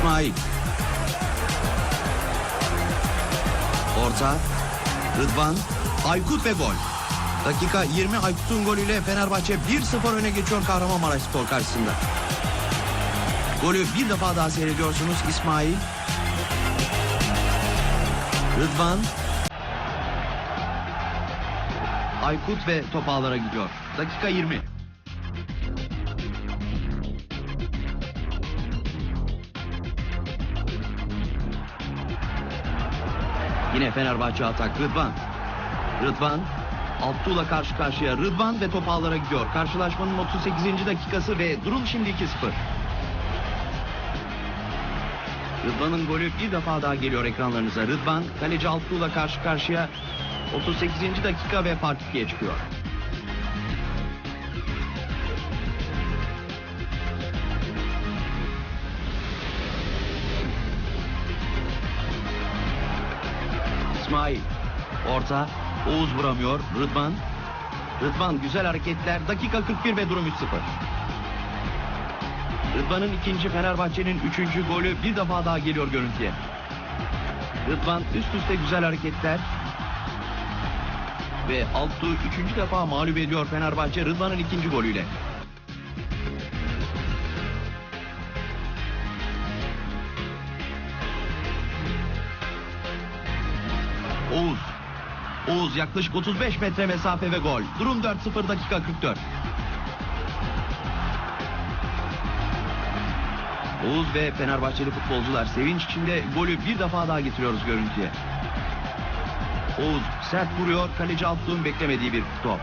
İsmail. Orta. Rıdvan. Aykut ve gol. Dakika 20 Aykut'un golüyle Fenerbahçe 1-0 öne geçiyor Kahramanmaraş Spor karşısında. Golü bir defa daha seyrediyorsunuz İsmail. Rıdvan. Aykut ve top ağlara gidiyor. Dakika 20. Yine Fenerbahçe atak Rıdvan. Rıdvan Abdullah karşı karşıya Rıdvan ve top ağlara gidiyor. Karşılaşmanın 38. dakikası ve durum şimdi 2-0. Rıdvan'ın golü bir defa daha geliyor ekranlarınıza. Rıdvan kaleci Abdullah karşı karşıya 38. dakika ve fark ikiye çıkıyor. İsmail. Orta. Oğuz vuramıyor. Rıdvan. Rıdvan güzel hareketler. Dakika 41 ve durum 3-0. Rıdvan'ın ikinci Fenerbahçe'nin üçüncü golü bir defa daha geliyor görüntüye. Rıdvan üst üste güzel hareketler. Ve Altuğ üçüncü defa mağlup ediyor Fenerbahçe Rıdvan'ın ikinci golüyle. Oğuz. Oğuz yaklaşık 35 metre mesafe ve gol. Durum 4-0 dakika 44. Oğuz ve Fenerbahçeli futbolcular sevinç içinde golü bir defa daha getiriyoruz görüntüye. Oğuz sert vuruyor. Kaleci Altuğ'un beklemediği bir top.